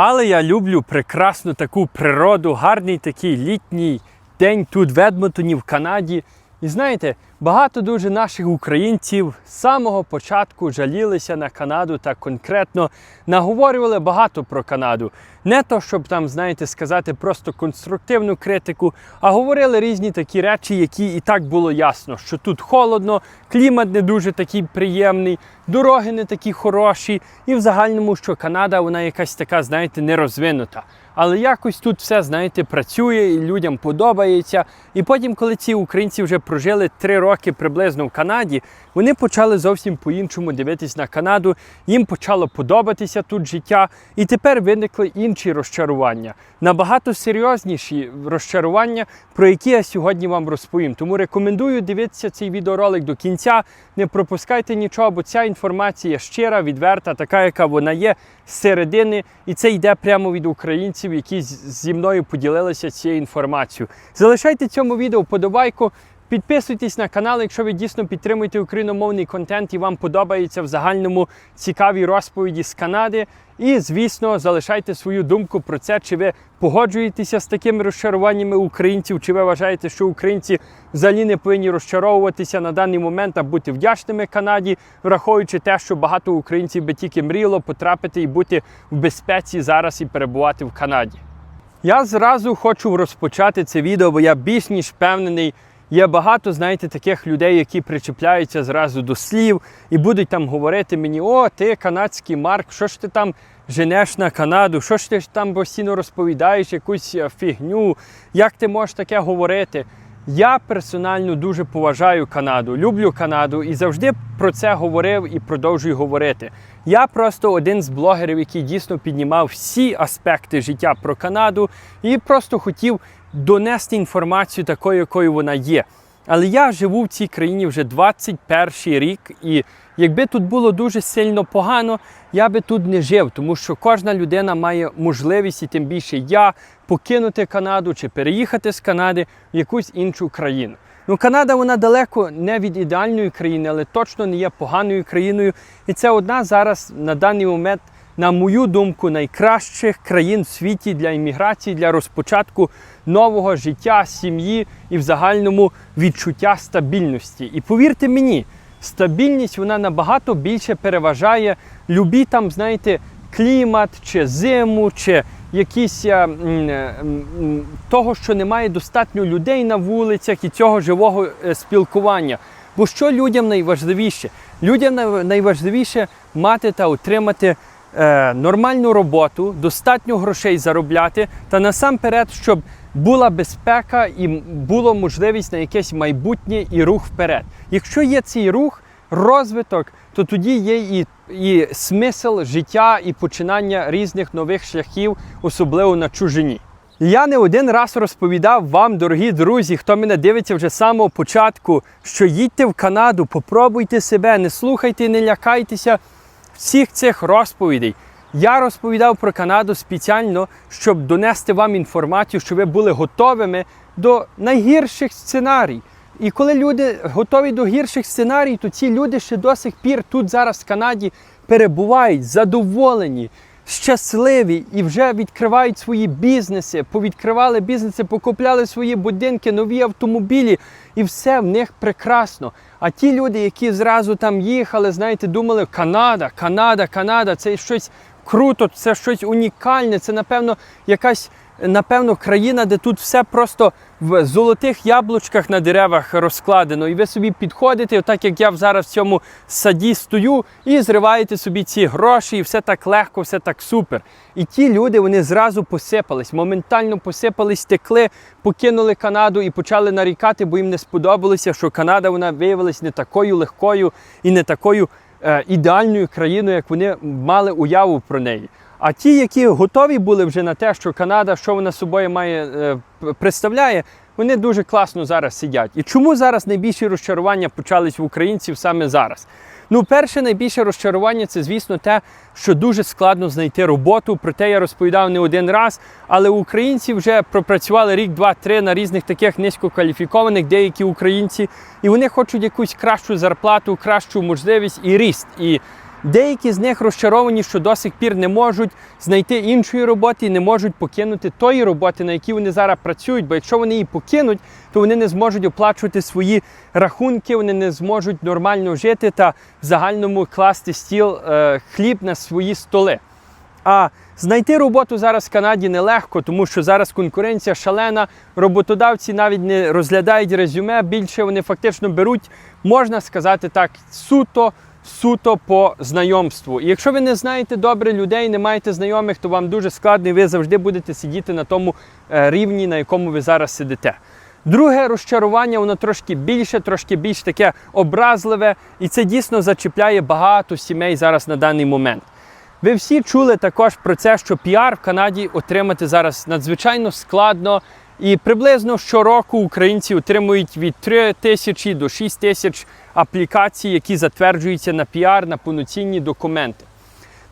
Але я люблю прекрасну таку природу, гарний такий літній день тут в Едмонтоні, в Канаді. І знаєте, багато дуже наших українців з самого початку жалілися на Канаду та конкретно наговорювали багато про Канаду. Не то, щоб там, знаєте, сказати просто конструктивну критику, а говорили різні такі речі, які і так було ясно, що тут холодно, клімат не дуже такий приємний, дороги не такі хороші, і в загальному, що Канада вона якась така, знаєте, нерозвинута. Але якось тут все, знаєте, працює і людям подобається. І потім, коли ці українці вже прожили три роки приблизно в Канаді, вони почали зовсім по-іншому дивитись на Канаду. Їм почало подобатися тут життя, і тепер виникли інші розчарування, набагато серйозніші розчарування, про які я сьогодні вам розповім. Тому рекомендую дивитися цей відеоролик до кінця. Не пропускайте нічого, бо ця інформація щира, відверта, така, яка вона є з середини, і це йде прямо від українців, які зі мною поділилися цією інформацією. Залишайте цьому відео подобайку. Підписуйтесь на канал, якщо ви дійсно підтримуєте україномовний контент і вам подобається в загальному цікаві розповіді з Канади. І, звісно, залишайте свою думку про це, чи ви погоджуєтеся з такими розчаруваннями українців, чи ви вважаєте, що українці взагалі не повинні розчаровуватися на даний момент, а бути вдячними Канаді, враховуючи те, що багато українців би тільки мріяло потрапити і бути в безпеці зараз і перебувати в Канаді. Я зразу хочу розпочати це відео, бо я більш ніж впевнений. Є багато, знаєте, таких людей, які причепляються зразу до слів і будуть там говорити мені: о, ти канадський Марк, що ж ти там женеш на Канаду, що ж ти там постійно розповідаєш якусь е, фігню, як ти можеш таке говорити? Я персонально дуже поважаю Канаду, люблю Канаду і завжди про це говорив і продовжую говорити. Я просто один з блогерів, який дійсно піднімав всі аспекти життя про Канаду і просто хотів донести інформацію такою, якою вона є. Але я живу в цій країні вже 21 рік, і якби тут було дуже сильно погано, я би тут не жив, тому що кожна людина має можливість, і тим більше я покинути Канаду чи переїхати з Канади в якусь іншу країну. Ну, Канада вона далеко не від ідеальної країни, але точно не є поганою країною. І це одна зараз на даний момент, на мою думку, найкращих країн в світі для імміграції, для розпочатку нового життя, сім'ї і в загальному відчуття стабільності. І повірте мені, стабільність вона набагато більше переважає любі там, знаєте, клімат чи зиму, чи якісь е, е, того, що немає достатньо людей на вулицях і цього живого е, спілкування. Бо що людям найважливіше? Людям найважливіше мати та отримати е, нормальну роботу, достатньо грошей заробляти, та насамперед, щоб була безпека і було можливість на якесь майбутнє і рух вперед. Якщо є цей рух, розвиток, то тоді є і, і смисл життя і починання різних нових шляхів, особливо на чужині. Я не один раз розповідав вам, дорогі друзі, хто мене дивиться вже з самого початку, що їдьте в Канаду, попробуйте себе, не слухайте, не лякайтеся всіх цих розповідей. Я розповідав про Канаду спеціально, щоб донести вам інформацію, щоб ви були готовими до найгірших сценарій. І коли люди готові до гірших сценарій, то ці люди ще до сих пір тут зараз в Канаді перебувають задоволені, щасливі і вже відкривають свої бізнеси, повідкривали бізнеси, покупляли свої будинки, нові автомобілі, і все в них прекрасно. А ті люди, які зразу там їхали, знаєте, думали, Канада, Канада, Канада, це щось круто, це щось унікальне, це напевно якась напевно країна, де тут все просто в золотих яблучках на деревах розкладено. І ви собі підходите, отак як я зараз в цьому саді стою, і зриваєте собі ці гроші, і все так легко, все так супер. І ті люди вони зразу посипались, моментально посипались, текли, покинули Канаду і почали нарікати, бо їм не сподобалося, що Канада вона виявилась не такою легкою і не такою е, ідеальною країною, як вони мали уяву про неї. А ті, які готові були вже на те, що Канада, що вона собою має е, представляє, вони дуже класно зараз сидять. І чому зараз найбільші розчарування почались в українців саме зараз? Ну, перше найбільше розчарування це, звісно, те, що дуже складно знайти роботу. Про те я розповідав не один раз. Але українці вже пропрацювали рік, два, три на різних таких низькокваліфікованих, деякі українці, і вони хочуть якусь кращу зарплату, кращу можливість і ріст. І Деякі з них розчаровані, що до сих пір не можуть знайти іншої роботи і не можуть покинути тої роботи, на якій вони зараз працюють. Бо якщо вони її покинуть, то вони не зможуть оплачувати свої рахунки, вони не зможуть нормально жити та в загальному класти стіл е, хліб на свої столи. А знайти роботу зараз в Канаді нелегко, тому що зараз конкуренція шалена. Роботодавці навіть не розглядають резюме. Більше вони фактично беруть, можна сказати так, суто. Суто по знайомству. І якщо ви не знаєте добре людей, не маєте знайомих, то вам дуже складно, і ви завжди будете сидіти на тому е, рівні, на якому ви зараз сидите. Друге розчарування, воно трошки більше, трошки більш таке образливе, і це дійсно зачіпляє багато сімей зараз на даний момент. Ви всі чули також про це, що піар в Канаді отримати зараз надзвичайно складно. І приблизно щороку українці отримують від 3 тисячі до 6 тисяч аплікацій, які затверджуються на піар на повноцінні документи.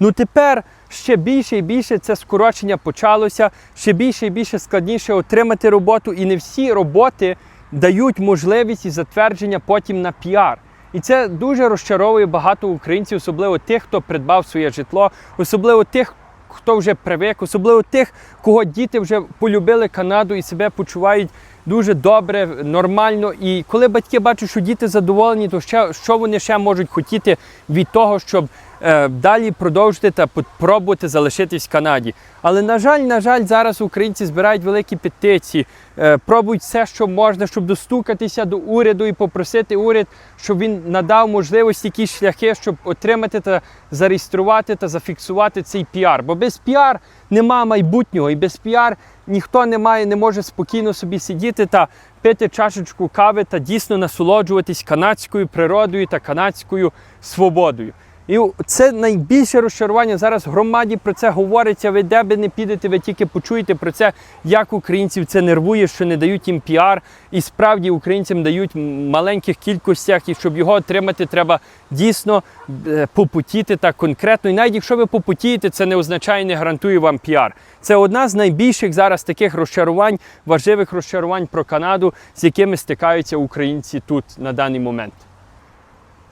Ну тепер ще більше і більше це скорочення почалося, ще більше і більше складніше отримати роботу, і не всі роботи дають можливість і затвердження потім на піар. І це дуже розчаровує багато українців, особливо тих, хто придбав своє житло, особливо тих, хто вже привик, особливо тих, кого діти вже полюбили Канаду і себе почувають дуже добре, нормально. І коли батьки бачать, що діти задоволені, то ще, що вони ще можуть хотіти від того, щоб е, далі продовжити та спробувати залишитись в Канаді. Але на жаль, на жаль, зараз українці збирають великі петиції, е, пробують все, що можна, щоб достукатися до уряду і попросити уряд, щоб він надав можливості якісь шляхи, щоб отримати та зареєструвати та зафіксувати цей піар. Бо без піар нема майбутнього, і без піар ніхто не має, не може спокійно собі сидіти та пити чашечку кави та дійсно насолоджуватись канадською природою та канадською свободою. І це найбільше розчарування. Зараз громаді про це говориться. Ви де би не підете, ви тільки почуєте про це, як українців це нервує, що не дають їм піар. І справді українцям дають в маленьких кількостях, і щоб його отримати, треба дійсно е, попутіти так конкретно. І навіть якщо ви попутієте, це не означає, не гарантує вам піар. Це одна з найбільших зараз таких розчарувань, важливих розчарувань про Канаду, з якими стикаються українці тут на даний момент.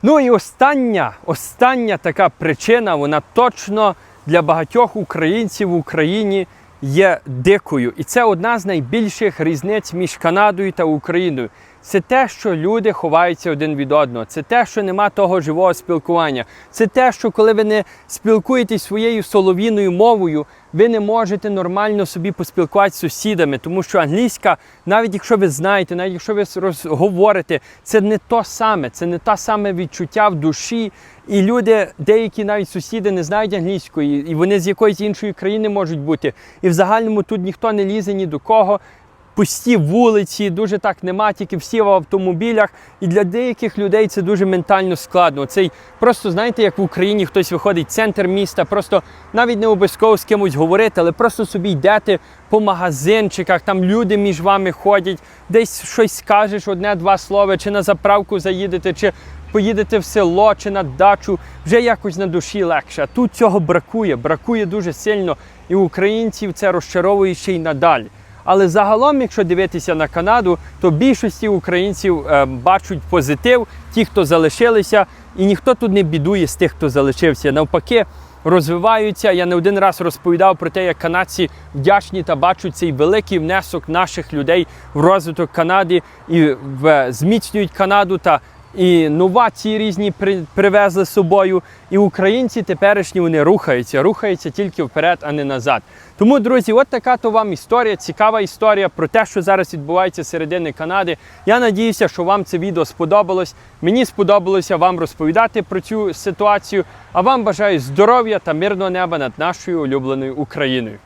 Ну і остання, остання така причина, вона точно для багатьох українців в Україні є дикою. І це одна з найбільших різниць між Канадою та Україною. Це те, що люди ховаються один від одного. Це те, що нема того живого спілкування. Це те, що коли ви не спілкуєтесь своєю солов'їною мовою, ви не можете нормально собі поспілкуватися з сусідами, тому що англійська, навіть якщо ви знаєте, навіть якщо ви роз- говорите, це не то саме, це не те саме відчуття в душі. І люди, деякі навіть сусіди не знають англійської, і вони з якоїсь іншої країни можуть бути. І в загальному тут ніхто не лізе ні до кого. Пусті вулиці, дуже так нема, тільки всі в автомобілях. І для деяких людей це дуже ментально складно. Цей просто знаєте, як в Україні хтось виходить в центр міста, просто навіть не обов'язково з кимось говорити, але просто собі йдете по магазинчиках, там люди між вами ходять, десь щось скажеш, одне-два слова, чи на заправку заїдете, чи поїдете в село чи на дачу, вже якось на душі легше. Тут цього бракує, бракує дуже сильно. І українців це розчаровує ще й надалі. Але загалом, якщо дивитися на Канаду, то більшості українців е, бачать позитив, ті, хто залишилися, і ніхто тут не бідує з тих, хто залишився. Навпаки, розвиваються. Я не один раз розповідав про те, як канадці вдячні та бачать цей великий внесок наших людей в розвиток Канади і в, зміцнюють Канаду та і новації різні привезли з собою. І українці теперішні вони рухаються, рухаються тільки вперед, а не назад. Тому, друзі, от така то вам історія, цікава історія про те, що зараз відбувається середини Канади. Я надіюся, що вам це відео сподобалось. Мені сподобалося вам розповідати про цю ситуацію. А вам бажаю здоров'я та мирного неба над нашою улюбленою Україною.